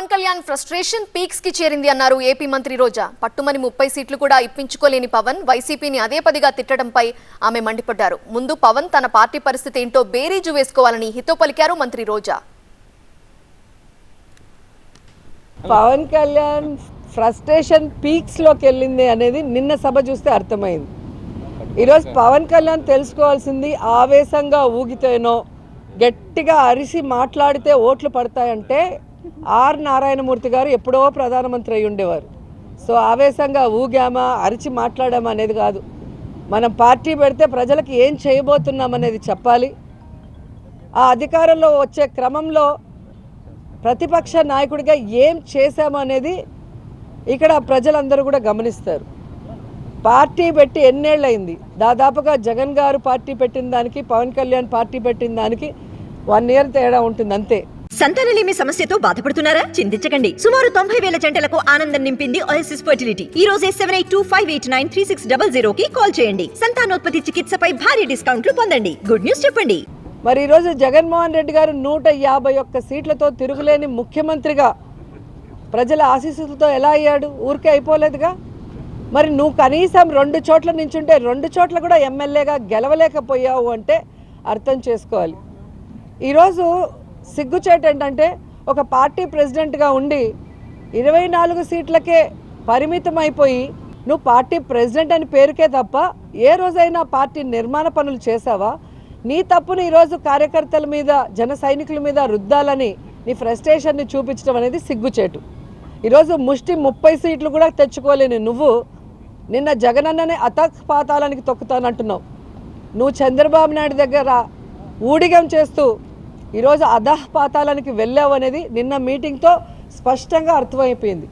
Pawan Kalyan frustration పీక్స్కి చేరింది అన్నారు AP మంత్రి రోజా. పట్టుమని ముప్పై సీట్లు కూడా ఇప్పించుకోలేని పవన్ వైసీపీని అదే పదిగా తిట్టడంపై ఆమె మండిపడ్డారు. ముందు పవన్ తన పార్టీ పరిస్థితి ఏంటో బేరీజు వేసుకోవాలని హితో పలికారు మంత్రి రోజా. పవన్ కళ్యాణ్ ఫ్రస్ట్రేషన్ పీక్స్లోకి వెళ్ళింది అనేది నిన్న సభ చూస్తే అర్థమైంది. ఈరోజు పవన్ కళ్యాణ్ తెలుసుకోవాల్సింది ఆవేశంగా ఊగితేనో గట్టిగా అరిసి మాట్లాడితే ఓట్లు పడతాయంటే ఆర్ నారాయణమూర్తి గారు ఎప్పుడో ప్రధానమంత్రి అయి ఉండేవారు. సో ఆవేశంగా ఊగామా అరిచి మాట్లాడామా అనేది కాదు. మనం పార్టీ పెడితే ప్రజలకు ఏం చేయబోతున్నాం అనేది చెప్పాలి. ఆ అధికారంలో వచ్చే క్రమంలో ప్రతిపక్ష నాయకుడిగా ఏం చేశామనేది ఇక్కడ ప్రజలందరూ కూడా గమనిస్తారు. పార్టీ పెట్టి ఎన్నేళ్ళయింది? దాదాపుగా జగన్ గారు పార్టీ పెట్టిన దానికి పవన్ కళ్యాణ్ పార్టీ పెట్టిన దానికి వన్ ఇయర్ తేడా ఉంటుంది అంతే సంతానలేమి సమస్యతో బాధపడుతున్నారా? చింతించకండి. సుమారు తొంభై వేల జంటలకు ఆనందం నింపింది ఓఎస్ఎస్ ఫర్టిలిటీ ఈ రోజే seven eight two five eight nine three six double zero కి కాల్ చేయండి. సంతానోత్పత్తి చికిత్సపై భారీ డిస్కౌంట్లు పొందండి. గుడ్ న్యూస్ చెప్పండి. మరి ఈరోజు జగన్మోహన్ రెడ్డి గారు నూట యాభై ఒక్క సీట్లతో తిరుగులేని ముఖ్యమంత్రిగా ప్రజల ఆశీస్సులతో ఎలా అయ్యాడు? ఊరికే అయిపోలేదుగా? మరి నువ్వు కనీసం రెండు చోట్ల నించుంటే రెండు చోట్ల కూడా ఎమ్మెల్యేగా గెలవలేకపోయావు అంటే అర్థం చేసుకోవాలి. ఈరోజు సిగ్గుచేటు ఏంటంటే ఒక పార్టీ ప్రెసిడెంట్గా ఉండి ఇరవై నాలుగు సీట్లకే పరిమితం అయిపోయి నువ్వు పార్టీ ప్రెసిడెంట్ అని పేరుకే తప్ప ఏ రోజైనా పార్టీ నిర్మాణ పనులు చేసావా నీ తప్పుని ఈరోజు కార్యకర్తల మీద జన సైనికుల మీద రుద్దాలని నీ ఫ్రస్ట్రేషన్ని చూపించడం అనేది సిగ్గుచేటు. ఈరోజు ముష్టి ముప్పై సీట్లు కూడా తెచ్చుకోలేని నువ్వు నిన్న జగనన్ననే అతక్ పాతాలానికి తొక్కుతానంటున్నావు. నువ్వు చంద్రబాబు నాయుడు దగ్గర ఊడిగం చేస్తూ ఈరోజు అధహపాతాలనికి వెళ్ళావు అనేది నిన్న మీటింగ్తో స్పష్టంగా అర్థమైపోయింది.